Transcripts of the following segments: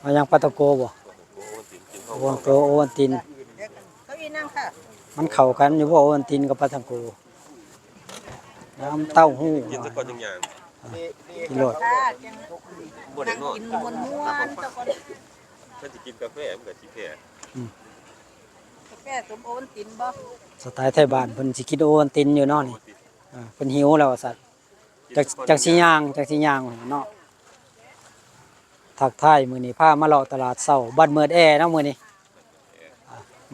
เอายังปลาตะโกบ่โอวันโตโอวันตินเขาอีนั่งค่ะมันเข้ากันอยู่บ่โอวันตินกับปลาตะโกน้ำเต้าหู้กินแตะกอนจังหยังกิโลดค่ะจังบ่ได้นั่งนอนกินมวนม่วนๆตะกอนถ้าสิกินกาแฟมันก็สิแพ้กาแฟสมโอวันตินบ่สไตล์ไทยบ้านเพิ่นสิกินโอวันตินอยู่เนาะนี่อ่าเพิ่นหิวแล้วว่าสัตว์จากจากสิย่างจากสิย่างเนาะ ทักทายมือนี้พามาเลาะตลาดเช้าบ้านเมิดแอเนะมือนี้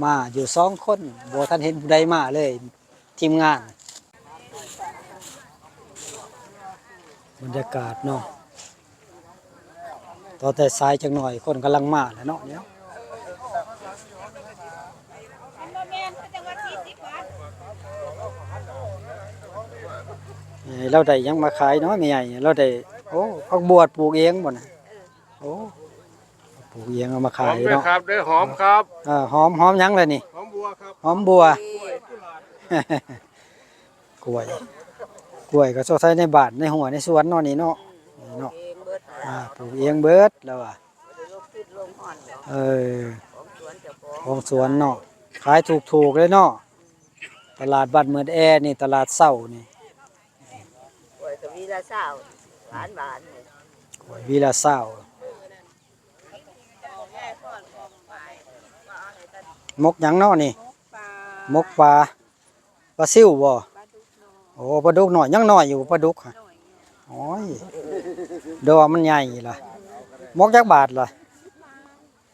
มาอยู่สองคนบ่ทันเห็นผู้ใดมาเลยทีมงาน บรรยากาศเนาะตอนแต่สายจังหน่อยคนกำลังมาแล้วเนาะเนี่ยเอ้ยเราได้ยังมาขายเนาะแม่ใหญ่เราได้โอ้ผักบวชปลูกเองบ่นะ โอ้ปลูกเองเอามาหขาอยมด้วยเนาะครับด้วยหอมครับอ่าหอมหอมหยังเลยนี่ หอมบัวครับหอมบัว กล้วย กล้วยก็สดใสในบ้านในหัวในสวนเนาะนี่เนาะนี่เนาะเองเบิดอ่าปลูกเองเบิดแล้วอะลงขึ้นลงห่อนเออของสวนเจ้าของของสวนเนาะขายถูกๆเลยเนาะตลาดบ้านเมืองแอนี่ตลาดเศร้านี่กล้วยกับวีละเศร้าหวานหวานนี่กล้วยวีละเศร้า มกหยังเนาะนี่ปลามกปลาปลาซิวบ่โอ้ปลาดุกหน่อยยังน้อยอยู่ปลาดุกฮะโอ้ยดอกมันใหญ่ล่ะมกจักบาทล่ะ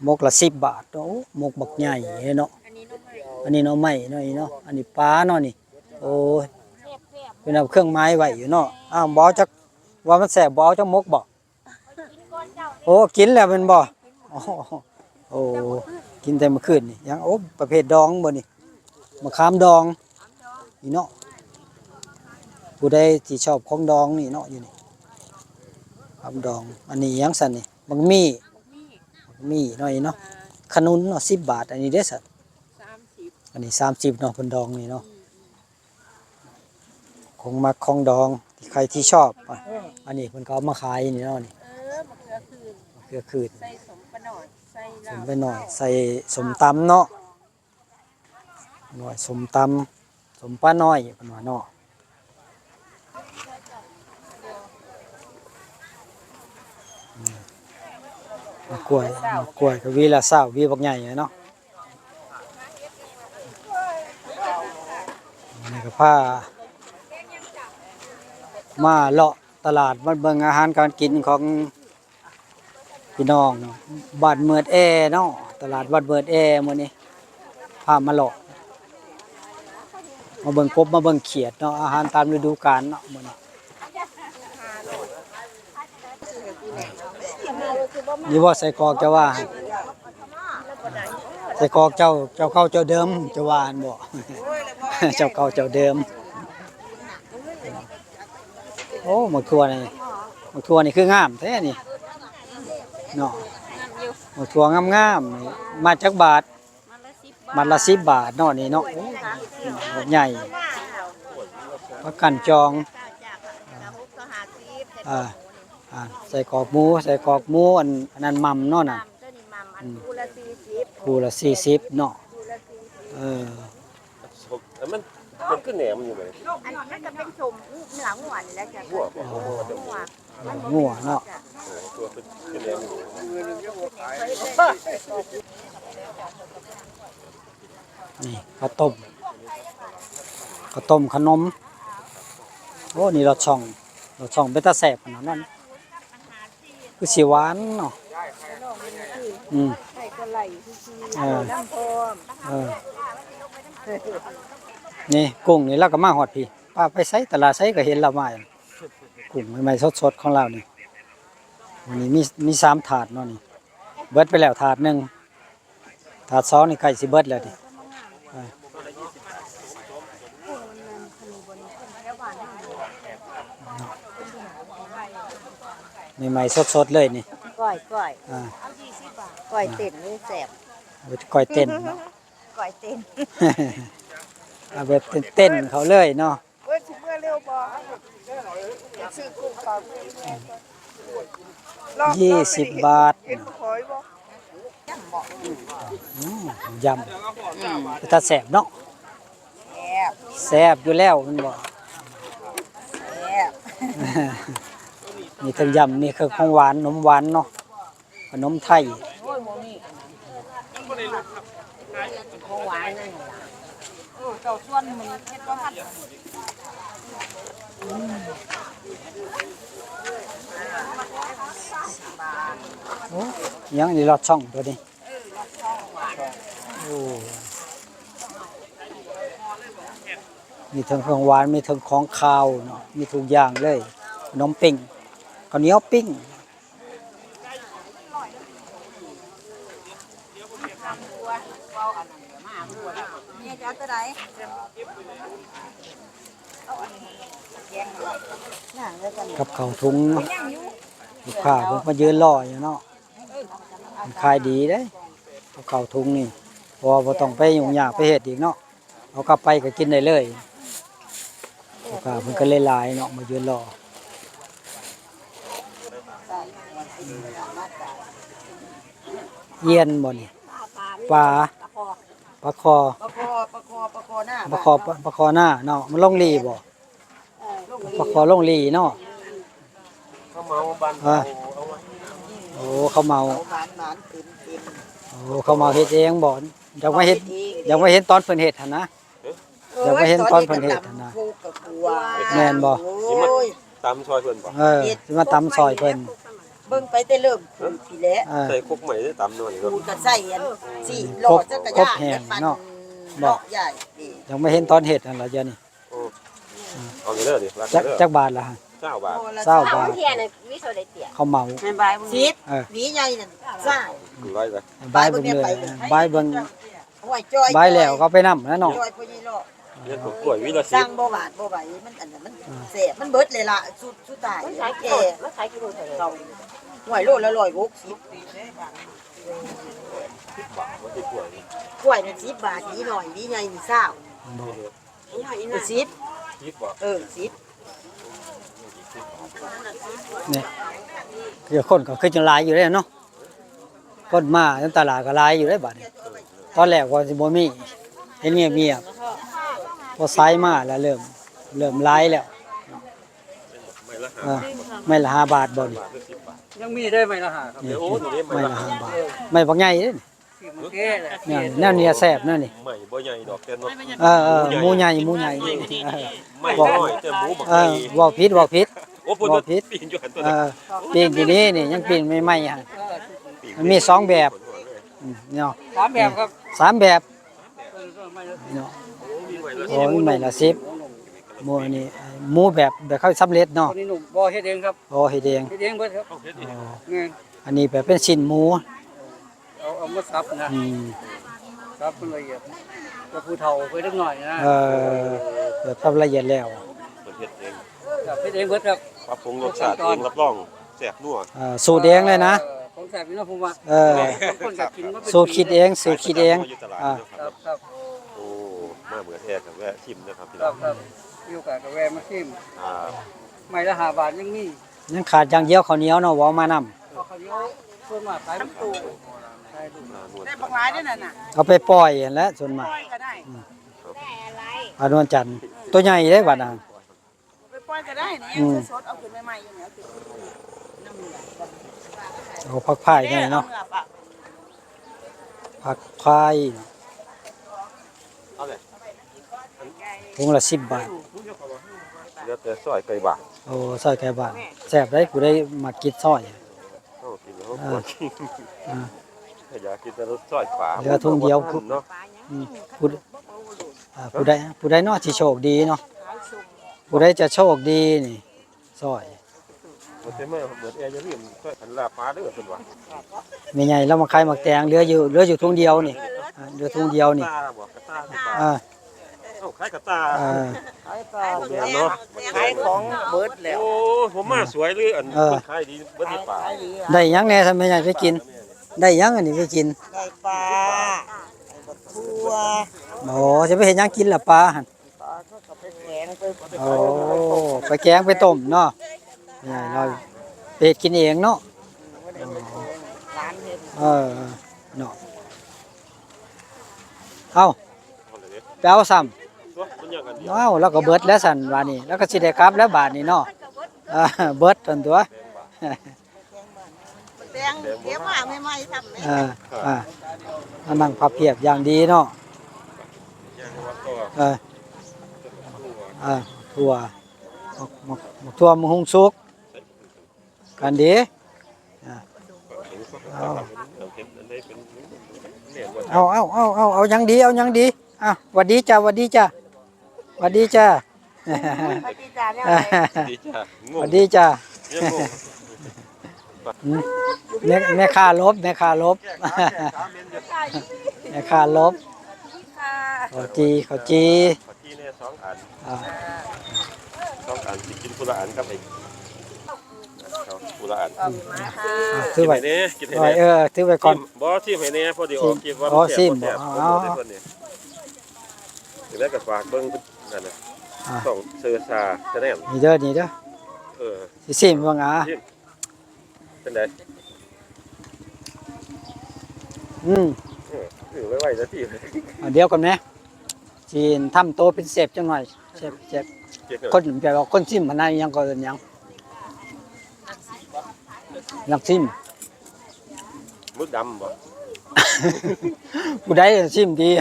มกละสิบบาทโอ้มกบักใหญ่เนาะอันนี้น้องใหม่อันนี้เนาะไม่เนาะอีเนาะอันนี้ปลาเนาะนี่โอ้ยเป็นเอาเครื่องไม้ไว้อยู่เนาะอ้าวบ่เอาจักว่ามันแสบบ่เอาจักมกบ่โอ้กินแล้วเป็นบ่โอ้โอ้ กินแต่เมื่อคืนนี่ยังโอ้ประเภทดองบ่นี่มะขามดองนี่เนาะผู้ใดที่ชอบของดองนี่เนาะอยู่นี่ขามดอง อันนี้ยังสั่นนี่บักมี่บักมี่เนาะอีเนาะขนุนเนาะ10บาท อันนี้เด้อสันสามสิบอันนี้สามสิบเนาะเพิ่นดองนี่เนาะคงมักของดองที่ใครที่ชอบอะอันนี้เพิ่นก็เอามาขายนี่เนาะนี่เออมะเขือคืนเกลือคืนใส่สมปะหน่อยใสมไปหน่อย ใส่สมตำเนาะหน่อยสมตำสมป้าน้อยเพิ่นว่าเนาะกล้วยกล้วยก็วีละเศร้าวีบักใหญ่เนาะนี่ก็ผ้ามาเลาะตลาดมาเบิ่งอาหารการกินของ พี่น้องบ้านเมือดแอเนาะตลาดบ้านเมือดแอมื้อนี้พามาเลาะมาเบิ่งกบมาเบิ่งเขียดเนาะอาหารตามฤดูกาลเนาะมื้อนี้นี่ว่าใส่กอกจะว่าใส่กอกเจ้าเจ้าเก่าเจ้าเดิมจะว่าอันบ่เจ้าเก่าเจ้าเดิมโอ้หมกทัวนี่หมกทัวนี่คืองามแท้นี่ เนาะหมกทัวงามๆนี่มาจากบาทมันละสิบบาทมันละ10บาทเนาะนี่เนาะโอ้ดอกใหญ่พักกันจองเจ้าจากกะฮุกกะหาซีบอ่าอ่าใส่กรอกหมูใส่กรอกหมูอันอันนั้นมัมเนาะน่ะมัมเจ้านี่มัมอันคูละสี่สิบคู่ละ40เนาะคูละสี่สิบเออสมแล้วมัน มันคือแหนมอยู่ไหมอันนั้นก็เป็นสมเหนือหัวนี่แหละจ้ะหัวบ่หัวงัวเนาะตัวเป็นคือแหนมอยู่นี่ข้าวต้มข้าวต้มขนม โอ้นี่เราช่องเราช่องเป็นตาแสบขนาดนั้นคือสีหวานเนาะอืมใส่กระไหลที่ชีเออน้ำพร้อมเออ นี่กุ้งนี่เราก็มาหอดพี่ป้าไปไสตลาดไสก็เห็นเรามาอยู่กุ้งใหม่ๆสดๆของเรานี่วันนี้มีมีสามถาดเนาะนี่เบิดไปแล้วถาดหนึ่งถาดสองนี่ใกล้สิเบิดแล้วนี่เออนี่ใหม่ๆสดๆเลยนี่ก้อยก้อยอ่าก้อยเต้นนี่แสบก้อยเต้นก้อยเต้น เอาแบบเต้นๆเขาเลยเนาะเว้ยสิเมื่อเร็วบ่ซื้อกุ้งก่อนยี่สิบบาทเห็นคอืมยำตาแสบเนาะแซ่บแสบอยู่แล้วมันบอกแซ่บมีทั้งยำมีเครื่องของหวานขนมหวานเนาะขนมไทย โอ้ยโมนี่ของหวานนั่นล่ะ เออเจ้าส่วนมันเฮ็ดบ่ทันโอ้ยังนี่รอดช่องตัวนี้โอ้มีทั้งของหวานมีทั้งของคาวเนาะมีทุกอย่างเลยขนมปิ้งข้าวเหนียวปิ้ง เนี่ยจะเอาตัวใดเอาอันนี้แกงหน่อยน่าเด้อกันกับข้าวทุงเนาะยังอยู่ลูกค้าเพิ่นมายืนรออยู่เนาะมันขายดีเด้กับข้าวทุงนี่เพราะว่าบ่ต้องไปยุ่งยากไปเฮ็ดอีกเนาะเอากลับไปก็กินได้เลยลูกค้าเพิ่นก็เลยหลายเนาะมายืนรอเยียนบ่นี่ปลา ปลาคอปลาคอปลาคอปลาคอหน้าปลาคอปลาคอหน้าเนาะมันลงลีบ่ปลาคอลงลีเนาะเขาเมาบ้านอ่าเอามาโอ้เขาเมาหวานหวานขึ้นขึ้นโอ้เขาเมาเฮ็ดเองบ่ยังไม่เห็นยังไม่เห็นตอนเพิ่นเฮ็ดหั่นนะเดี๋ยวไปเห็นตอนเพิ่นเฮ็ดน่ะผูกกับบัวแม่นบ่โอ้ยตามซอยเพิ่นบ่เออสิมาตำซอยเพิ่นเบิ่งไปแต่เริ่มผูกพี่แหละเออใส่คกใหม่ได้ตามหน่อยเนาะผูกกับใส่อันสี่หลอดจักรครยาบนแห้งปั่เนาะ เนาะใหญ่นี่ ยังไม่เห็นตอนเฮ็ดหั่นล่ะเดี๋ยวนี้โอ้เอาเด้อดิราจัคากเด้อจักบาทล่ะเก้าบาทเศร้า บาท เทียนวิโซเดเตียเขาเมาแม่นบายสิบเออหวีใหญ่นั่นซ่าหนึ่งร้อยเลยบายเบิ่งเลยบายเบิ่งโอ้ยจอยบายแล้วก็ไปนำนะเนาะจอยพ่อใหญ่เลาะ เรียนผมกล้วยวิลาสสิร้างบ่หวาดบ่ไหวมันอันนั้นมันเสบมันเบิดเลยล่ะสุดสุดตายมันขายกิแก่โลมันขายกิโลเท่าไหร่เราหน่วยโลละร้อยหกสิบว่าที่กล้วยกล้วยนั่นสิบบาทนี้หน่อยนี้ใหญ่นี่เศร้าเออสิบคิดบ่เออสิบนี่คือคนก็คือจังหลายอยู่แล้วเนาะคนมาในตลาดก็หลายอยู่ได้บัดนี้ตอนแรกว่าสิบ่มีเห็นเงียบๆ พอสายมาแล้วเริ่มเริ่มหลายแล้วไม่ละเอห้าอไม่ละห้าบาทบ่นี่บาทหรือสิบบาทยังมีได้ไหมล่ะฮะครับเดี๋ยวโอ้หนูนี่ไม่ไม่ละละห้าห้าบาท ไม่บักใหญ่เด้ที่เมื่อกี้แหละเนี่ยแนวเนี้แซ่บแนวนี้ไม่บ่ใหญ่ดอกแต่เนาะเออเออหมูใหญ่หมูใหญ่เออไม่น้อยแต่หมูบักเอใหญ่อบอกผิดบอกผิดโอ้พุ่นบอกผิด ปีนอยู่หันตัวเอนั้นอปีนที่นี้นี่ยังปีนไม่ไหม้ฮะมันมีสองแบบ อืมเนาะสามแบบครับสามแบบเออไม่เนาะมีไว้ละ โอ้ยใหม่ละสิบหมูนี่หมูแบบแบบเขาสำเร็จเนาะคนนี้หนุ่มบ่เฮ็ดเองครับโอ้เฮ็ดเองเฮ็ดเองเบิดครับเอาเฮ็ดดิอ๋อเงินอันนี้แบบเป็นชิ้นหมูเอาเอามาซับนะอืมซับเป็นละเอียดก็ผู้เฒ่าไปเล็กน้อยนะเออแบบทำละเอียดแล้วเพิ่นเฮ็ดเองครับเฮ็ดเองเบิดครับปรับปรุงรสชาติเองรับรองแซ่บนัวเอ่อสูตรเองเลยนะ ออของแซ่บนี่นะผมว่าเออบางคนก็กินมาเป็นสูตรคิดเองสูตรคิดเองอยู่ตลาดอ่าเนาะคครัรับบครับโอ้ มาเบื่อแท้กับแวะชิมนะครับพี่คน้รัอบงครับมีโอกาสก็แวะมาชิมอ่าไม่ละห้าบาทยังมียังขาดอย่างเดียวข้าวเหนียวเนาะเว้ามานำเอาข้าวเหนียวส่วนมากขายเป็นตู้ขายตู้อ่านวลได้บักหลายได้นั่นน่ะเอาไปปล่อยนั่นแหละส่วนมากปล่อยก็ได้ อานวลจันทร์ตัวใหญ่ได้บัดน่ะ ไปปล่อยก็ได้นี่อืม สดๆเอาขึ้นใหม่ๆอย่างเงี้ยคือน้ำเหลืองเอาผักพายไงเนาะอปะผักพายเอาเลย ถุงละ10บาทเลือแต่ซอยไก่บาทโอ้ซอยแก่บาทแซ่บได้กูได้มากินซอยเอากินแล้วก็ปวดกินอ่าถ้าอยากกินแต่รสซอยฝาเหลือถุงเดียวเนาะอืมผู้อ่าผู้ใดผู้ใดเนาะที่โชคดีเนาะผู้ใดจะโชคดีนี่ซอยมันจะไม่เหมือนแอร์จะเรียนซอยอันลาปลาเด้อเพิ่นว่าแม่ใหญ่เรามาขายหมักแตงเหลืออยู่เหลืออยู่ถุงเดียวนี่อ่าเหลือถุงเดียวนี่ตาบอกกระตาที่ปลาอ่า เอ้าขายกระตาอ่าขายปลาแม่นเนาะขายของเบิดแล้วโอ้ผมมาสวยเลยอันเออคนขายดีเบิดที่ปลาขายดีอะได้หยังแน่ทำแม่ใหญ่ไปกิน ได้หยังอันนี้ไปกินไก่ปลาไก่บักทั่วโอ้จะไปเห็นยังกินล่ะปลาหั่นปลาก็กับไปแขงไปโอ้ไปแกงไปต้มเนาะแม่ใหญ่เราไปเฮ็ดกินเองเนาะร้านเฮ็ดเออเนาะเอ้าเอาเลยเด้ไปเอาซ้ำตัวมันยังกัน เดียวเอ้าแล้วก็เบิดแล้วสั่นบาดนี้แล้วก็สิได้กลับแล้วบาดนี้เนาะอ่าเบิดตันตัวแดงเดี๋ยวมาไม่ไม่ทำไหมอ่าอ่ามานั่งพับเพียบอย่างดีเนาะยังว่าก็เอออ่าทั่วหมกหมกหมกทั่วมะฮุงสุกกันดีเอาเห็นอันใดเป็นเนี่ยว่าเอาเอาเอาเอาเอายังดีเอายังดีอะหวัดดีจ้าหวัดดีจ้าห วัดดีจ้าปฏิจารเนี่ยดีจ้ะงหวังดดีจ้ายังงงแม่แม่ค้าลบแม่ค้าลบแม่ค้าลบเขาจีเขาจีขอที่เนี่ยสองอันอ่าสองอันสิกินคนละอันครับไอ้เอาคนละอันอะถือไว้กินให้เนี่ยกินให้ไว้เนี่ยเออถือไว้ก่อนบ่ซิมให้เนี่ยพอดีออกกินว่าอ๋อมันแซ่บซิมบ่แซ่บอ๋อบ่ได้เพิ่นนี่เดี๋ยวแล้วก็ฝากเบิ่ง นั่นน่ะอ่าต้องเซอร์ซาแสดงนี่เด้อนี่เด้อเออสิซิมว่างาเป็นไดอืมเออถือไว้ไว้ซะที่อะเดี๋ยวก่อนแม่จีนทำโตวเป็นเสพจังหน่อยเสพเสพเจ็ดเนอะคนแปลว่าคนซิมมันนยังก็เอิ้นหยังนักซิมมึกดำบ่ผู้ใดซิมดีเ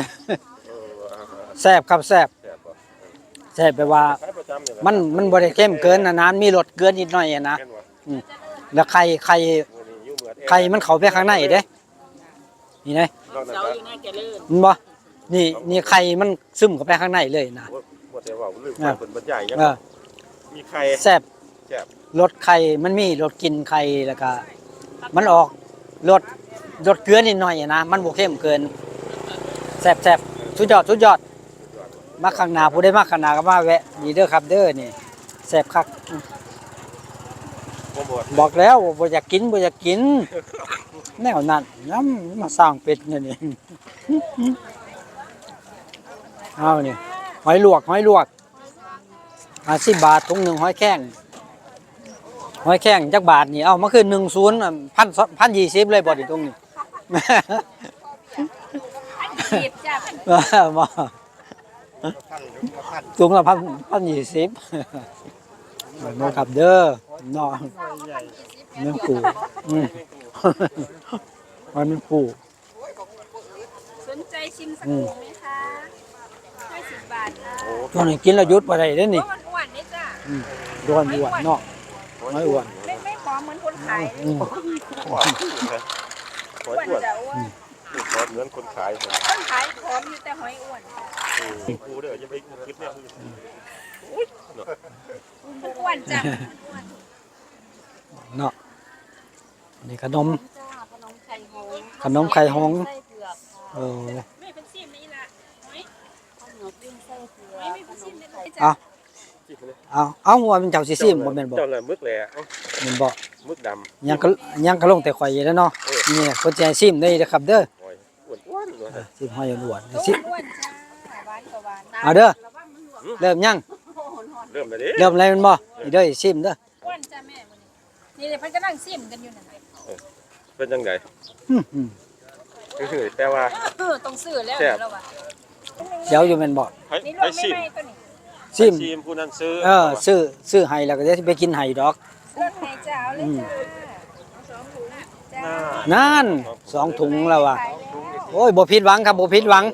อออ่าแซ่บครับแซ่บ ๆแซ่บบ่แซ่บแปลว่าขายประจำนี่แหละมันมันบ่ได้เข้มเกินนะน้ำมีรสเกินนิดหน่อยอะนะแม่นบ่แล้วไข่ไข่มื้อนี้อยู่เหมือนแอร์ไข่มันเข้าไปข้างในเด้ นี่ไงนอกนั้นเสาก็อยู่หน้าเจริญมันบ่นี่นี่ไข่มันซึมเข้าไปข้างในเลยนะบ่บ่ได้ว่าลืมอ่าเพิ่นบรรยายยังเออมีไข่แซ่บแซ่บ รสไข่มันมีรสกลินไข่แล้วก็มันออกรสรสเกลือนิดหน่อยอะนะมันบ่เข้มเกินแซ่บแซ่บสุดยอดสุดยอด มาข้างหน้าผู้ใดมาข้างหน้าก็มาแวะนี่เด้อครับเด้อนี่แซ่บคักบ่หมดบอกแล้วว่าบ่อยากกินบ่อยากกิน แนวนั้นย้ำมาสร้างเป็ดเนี่ยนี่เอานี่หอยลวกหอยลวกอาสิบบาทถุงหนึ่งหอยแข้งหอยแข้งจักบาทนี่เอามาคือหนึ่งศูนย์พันพันยี่สิบเลยบ่ดิตรงนี้จีบจ้าบ่ ถุงละพันพันยี่สิบมาครับเด้อน้องเนื้อปูอืมมันเป็นปูสนใจชิมสักหมูไหมคะห้าสิบบาทนะโอ้ช่วงนี้กินแล้วหยุดบ่ได้เด้อเพนี่ราะมันอ้วนนี่จ้ะด้วนอ้วนเนาะไม่อ้วนไม่ไม่พร้อมเหมือนคนขายเลยอืมหวานนะหอยอ้วนอ้วนจะอ้วนนี่พร้อมเหมือนคนขายผมคนขายพร้อมอยู่แต่หอยอ้วน กูเด้ออย่าไปคิดเนี่ยอ้วนจ้ะเนาะนี่ขนม จ้าขนมไข่หงส์ขนมไข่หงส์ไส้เผือกเออไม่เป็นซีมนี่ละหอยข้าวเหนียวปิ้งไส้เผือหอยไม่เป็นซีมนี่เลยเอาจ้ะจิบเลยเอาเอาหัวเป็นเจ้าสิซิมบ่แม่นบ่เจ้าละมึกแหล่เอ้าแม่นบ่มึกดยังก็ยังก็ลงแต่ข่อยอยู่แล้วเนาะนี่คนสิให้ซิมได้เด้อครับเด้อำหอยอ้วนอ้วนเลยซิมหอยอ้วนอ้ๆซิวนจ้าหวานกว่าหวาน เอาเด้อเริ่มยังเริ่มแล้วเด้เริ่มอะไรแมันบ่นี่เด้อซิมเด้ออ้วนจ้าแม่วันนี้นี่เดี๋ยวเพิ่นกำลังซิมกันอยู่นั่นน่ะเป็นจังไดอื้อหือคือแต่ว่าเออต้องซื้อแล้วแซ่บแล้วว่ะเดี๋ยวอยู่แม่นบ่ให้นี่รให้วมไม่ซิมไม่ตัวนี้ซิมให้ซิมผู้นั้นซื้อเออซื้อซื้อให้แล้วก็จะไปกินให้ดอกรถไหนจ้าเอาเลยจ้าเอาสองถุงจ้านั่นสองถุงแล้วว่ะโอ้ยบ่ผิดหวังครับบ่ผิดหวัง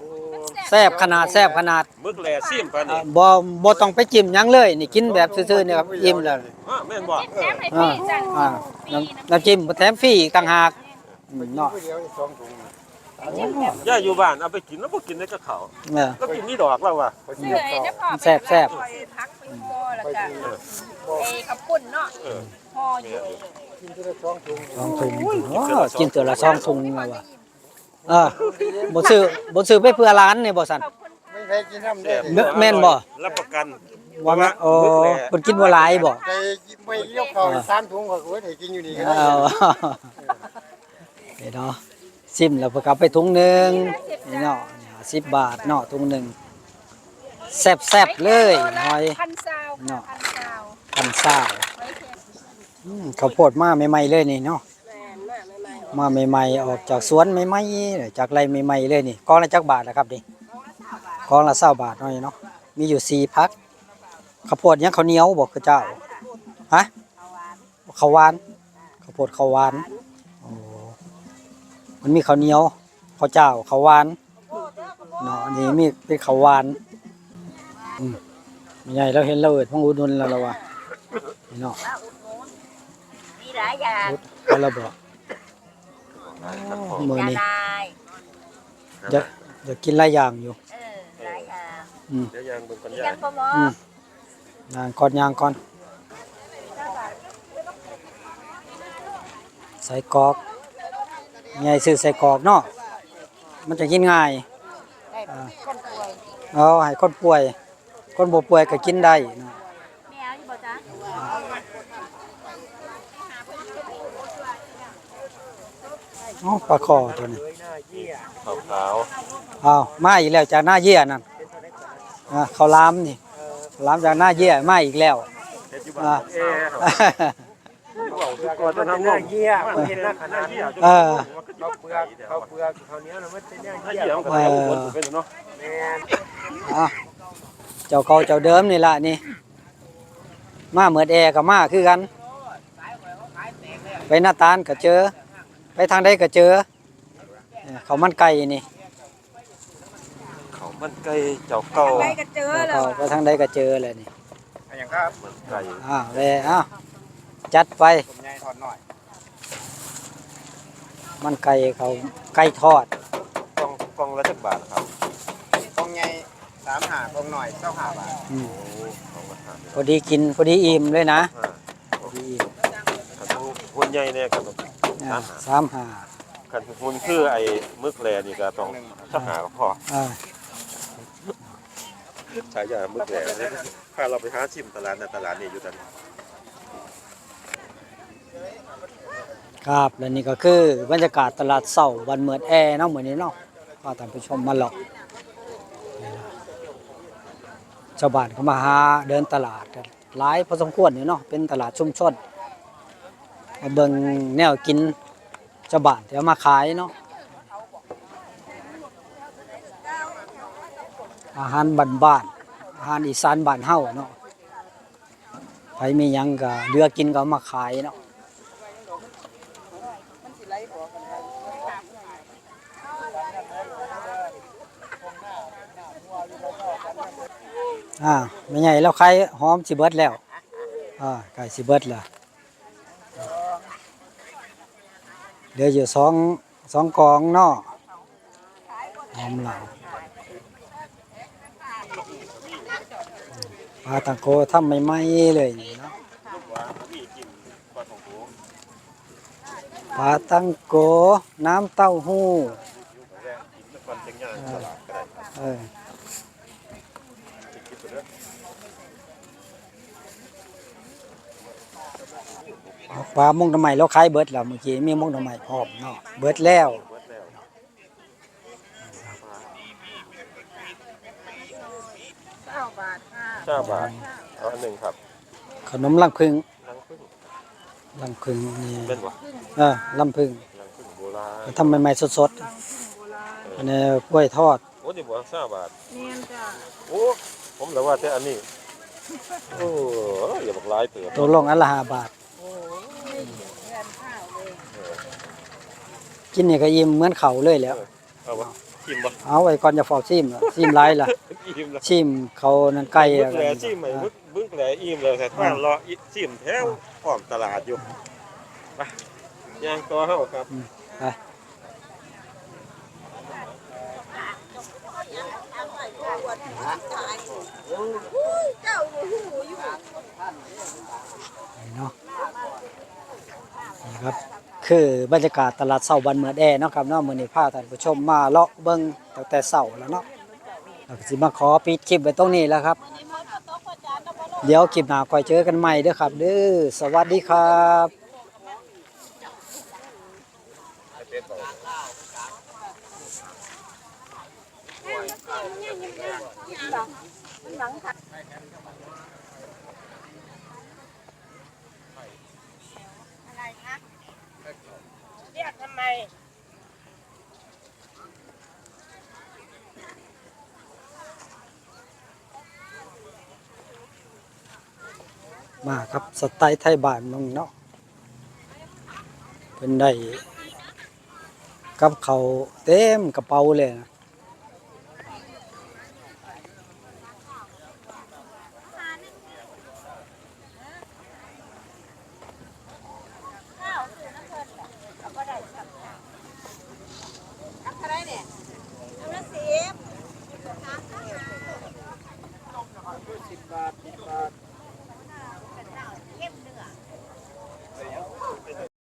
แซ่บขนาดแซ่บขนาดมึกแหล่ซิมปานอ่านี้บ่บ่ต้องไปจิ้มหยังเลย นี่กินแบบซื่อๆเนี่ยครับอิ่มแล้วอะแม่นบ่ แถมให้ฟรีจ้าอ่าน้ำน้ำจิ้มแถมฟรีอีกต่างหากอืมเนาะย่าอยู่บ้านเอาไปกินแล้วบ่กินได้กับเขาวเออ แล้วกินนี่ดอกแล้วว่ะซื้อไอ้น้ำพอแซ่บแซ่บ พักไปก็แล้วก็ไอ้ขับปุ่นเนาะเออพออยู่ สองถุงอ๋อกินตัวละสองถุงแล้วว่ะ เออบ่ซื้อบ่ซื้อไปเพื่อร้านนี่บ่ซั่นขอบคุณไม่เคยกินน้ำแซ่ได้บแม่นบ่รับประกันว่าแม่โอ้เพิ่นกินบ่หลายบ่ใจไม่เลี้ยวเข้าสามถุงก็โอ้ยได้กินอยู่นี่ก็ได้เอานี่เนาะซิมแล้วเพิ่นก็เอาไปถุงหนึงนี่เนาะ10บาทเนาะถุงหนึงแซ่บๆเลยหอยพันซาวเนาะค่ะพันซาวพันซ่าไว้เค็มอืมข้าวโพดมาใหม่ๆเลยนี่เนาะ มาใหม่ๆออกจากสวนใหม่ๆจากไรใหม่ๆเลยนี่ก้อนละจักบาทนะครับนี่ก็กองละเศร้าบาทหน่อยเนาะมีอยู่สี่พักข้าวโพดยังข้าวเหนียวบอกข้าเจ้าฮะข้าวหวานข้าวโพดข้าวหวานโอ้มันมีข้าวเหนียวข้าวเจ้าข้าวหวานเนาะอันนี้มีเป็นข้าวหวานอืมไม่ใหญ่เราเห็นเราเอิดพ้องอุดหนุนแล้วเราว่านี่เนาะมีหลายอย่างอุดแล้วเราบอก ขั้นตอนมือจะนี้ได้อยากอยากกินหลายอย่างอยู่ เออหลายอย่างอืมเดี๋ยวยางเบิ่งกันมียากันกพอหมออืมย่างก่อนย่างก่อน ใส่กรอกไงซื้อใส่กรอกเนาะ มันจะกินง่าย ได้คนป่วยเอาให้คนป่วย คนบ่ป่วยก็กินได้เนาะ แม่เอาอยู่บ่จ๊ะ เอาปลาคอตัวนี้ขาวขาวเอามาอีกแล้วจากหน้าเยี่ยนั่นอ่าเขาวหล้ามนี่ข้าวหล้ามจากหน้าเยี่ยมาอีกแล้วเฮ็ดอยู่อ่าบ้านเอ๊ะเอาคือก่อนจะทำหน้าเหี้ยมันเห็นหน้าขนาดนี้เออเขาเปลือกเขาเปลือกเขาเนี้ยมันเป็นหน้าถ้าเหี้ยเหี้ยมันก็เอาวนไปเนาะแม่นอะเจ้าเก่าเจ้าเดิมนี่ล่ะนี่ มาเหมือนแอร์กับมาคือกัน ไปหน้าตาลก็เจอ ไปทางใดก็เจอเออเขาวมันไก่นี่เขามันไก่เจ้าเก่าไปก็เจอแล้เขาวไปทางใดก็เจอเลยนี่อย่างครับมันไก่อ้าวเลยอ้าวจัดไปผมใหญ่ถอดหน่อยมันไก่เขาไก่ทอดกล่องกล่องละจักบาทครับกองใหญ่สามหากองหน่อยเจ้าหาบาทอืมโอ้ของละห้าพอดีกินพอดีอิ่มเลยนะห้าพอดีอิ่มคันหุ่นใหญ่เนี่ยก็ต้ องอ่าสามห้าคันหุ่นคือไอ้มึกแลนี่ก็ต้องสักหาก็พออ่าฉายามึกแลเนี่ยถ้าเราไปหาชิมตลาดนะตลาดนี่อยู่กันครับและนี่ก็คือบรรยากาศตลาดเสาร์วันเมือดแอร์เนาะเหมือนนี้เนาะพาท่านผู้ชมมาหลอกนี่นะชาวบ้านเขามาหาเดินตลาดกันหลายพอสมควรอยู่เนาะเป็นตลาดชุมชนมา เบิ่งแนวกินชาวบ้านที่เอามาขายเนาะอาหารบ้านอาหารอีสานบ้านเฮาเนาะใครมียังก็เลือกกินก็มาขายเนาะอ่าไม่ใหญ่แล้วใครหอมสิเบิดแล้วอ่าไก่สิเบิดล่ะ เหลืออยู่สองสองกองเนาะหอมเหล่าปลาตังโกทำไม่ไหมเลยนี่เนาะปลาตังโกน้ำเต้าหู้เออ ปลามุงทำไมเราขายเบิดแล้วเมื่อกี้มีมุงทำไมพร้อมเนาะเบิดแล้วเบิดแล้วเก้าบาทค่ะเจ้าบาทเอาอันหนึ่งครับขนมลังพึ่งลังพึ่งลังพึ่งนี่เป็นบ่เออลำพึ่งลังพึ่งโบราณทำใหม่ๆสดๆอันนี้กล้วยทอดโอ้นี่บ่เจ้าบาทเนียนจ้ะโอ้ผมเลยว่าแต่อันนี้โอ้อย่าบอกหลายเติบตัวลงอันละห้าบาท กินนี่ก็อิ่มเหมือนเขาเลยแหล้ว เอาวะชิมบ่เอาไว้ก่อนจะฟอกซิมล่ะซิมไรล่ะอิ่มแล้วชิมเขานั่นไก่บึแล้วกกัแหล่นชิมไหมบึกบึกแหล่อิ่มแล้วแต่ถ้ารออีชิมแถวพร้อมตลาดอยู่ไปย่างตัวเฮาครับไปเนาะนี่ครับ คือบรรยากาศตลาดเสาบันเมือแดเนะครับเนาะมื้ในภาพท่านผู้ชมมาเลาะเบิ่งตั้งแต่เสาแล้วเนาะเราก็สิมาขอปิดคลิปไว้ตรงนี้แล้วครับ เดี๋ยวคลิปหน้าคอยเจอกันใหม่เด้อครับเด้อสวัสดีครับหลังค่ะ ไมมาครับสไตล์ไทยบ้านมึงเนาะเป็นได้กับเขาเต็มกระเป๋าเลยนะ